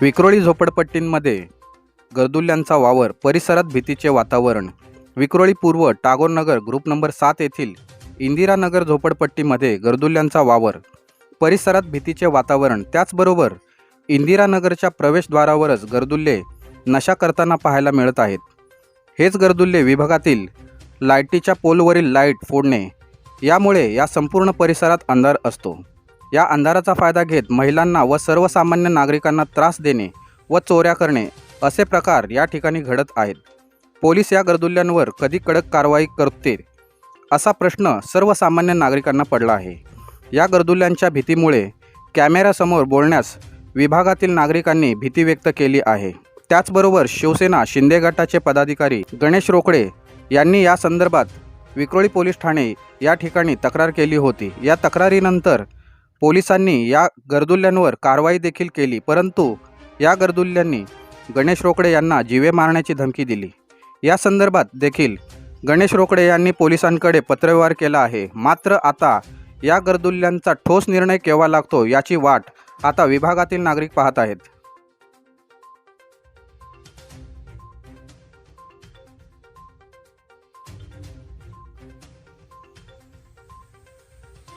विक्रोळी झोपडपट्टींमध्ये गर्दुल्यांचा वावर परिसरात भीतीचे वातावरण. विक्रोळी पूर्व टागोर नगर ग्रुप नंबर सात येथील इंदिरानगर झोपडपट्टीमध्ये गर्दुल्यांचा वावर परिसरात भीतीचे वातावरण. त्याचबरोबर इंदिरानगरच्या प्रवेशद्वारावरच गर्दुल्ले नशा करताना पाहायला मिळत आहेत. हेच गर्दुल्ले विभागातील लाईटीच्या पोलवरील लाइट फोडणे. यामुळे या संपूर्ण परिसरात अंधार असतो. या अंधाराचा फायदा घेत महिलांना व सर्वसामान्य नागरिकांना त्रास देणे व चोऱ्या करणे असे प्रकार या ठिकाणी घडत आहेत. पोलीस या गर्दुल्यांवर कधी कडक कारवाई करते असा प्रश्न सर्वसामान्य नागरिकांना पडला आहे. या गर्दुल्यांच्या भीतीमुळे कॅमेऱ्यासमोर बोलण्यास विभागातील नागरिकांनी भीती व्यक्त केली आहे. त्याचबरोबर शिवसेना शिंदे गटाचे पदाधिकारी गणेश रोकडे यांनी या संदर्भात विक्रोळी पोलीस ठाणे या ठिकाणी तक्रार केली होती. या तक्रारीनंतर पोलिसांनी या गर्दुल्यांवर कारवाई देखील केली परंतु या गर्दुल्यांनी गणेश रोकडे यांना जीवे मारण्याची धमकी दिली. या संदर्भात देखील गणेश रोकडे यांनी पोलिसांकडे पत्रव्यवहार केला आहे. मात्र आता या गर्दुल्यांचा ठोस निर्णय केव्हा लागतो याची वाट आता विभागातील नागरिक पाहत आहेत.